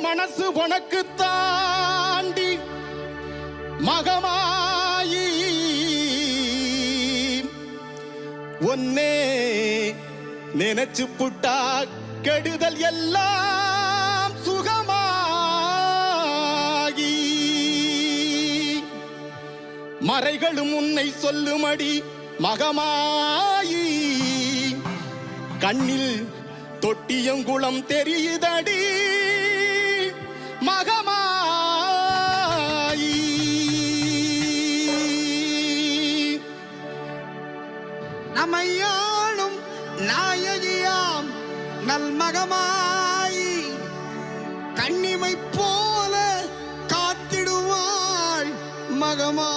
மனசு உனக்கு தாண்டி மகமாயி. ஒன்னே நினைச்சு புட்டா கெடுதல் எல்லாம் சுகமாகி. மறைகளும் உன்னை சொல்லுமடி மகமாயி. கண்ணில் தொட்டியங்குளம் தெரியுதடி. நம்மையாளும் நாயகியாம் நல்மகமாய். கண்ணிமை போல காத்திடுவாள் மகமாய்.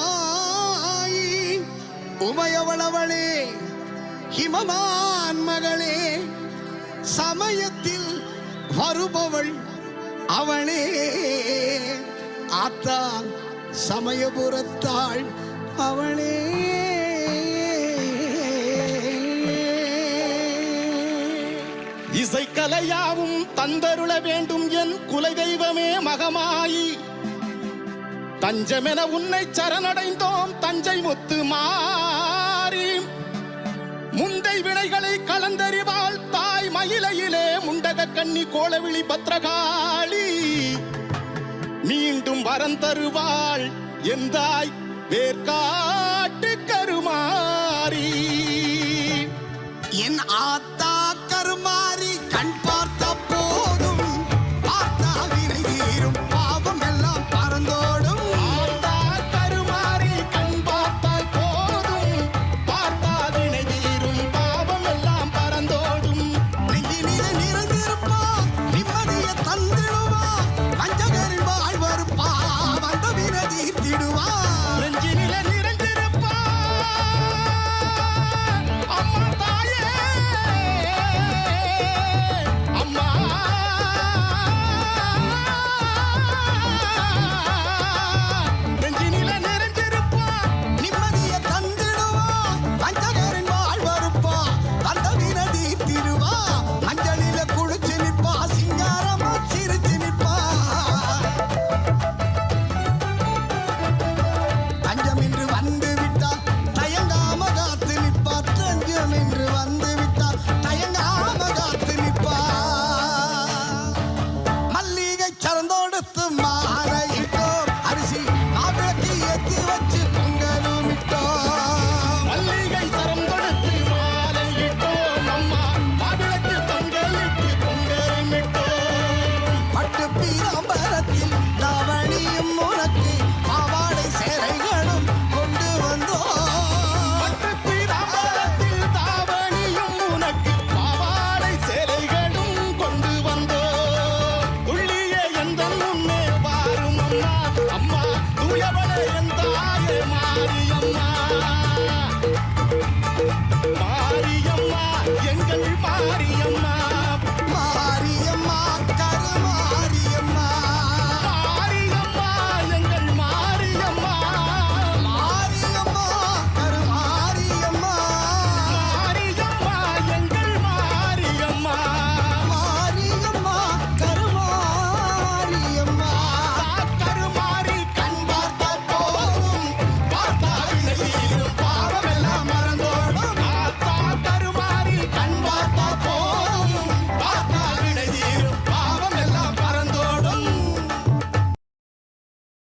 உமையவளவளே ஹிமமான் மகளே சமயத்தில் வருபவள் அவளே. ஆத்தா சமயபுரத்தாள் அவளே. இசைக்கலையாவும் தந்தருள வேண்டும் என் குலதெய்வமே மகமாயி. தஞ்சமென உன்னை சரணடைந்தோம் தஞ்சை முத்து மாறி. முந்தை வினைகளை கலந்தறிவாள் தாய் மயிலையிலே முண்டக கண்ணி கோலவிழி பத்திரகாளி மீண்டும் வரம் தருவாள் எந்தாய் வேர்காட்டு கருமாறி. என் ஆத்தா கருமாறி.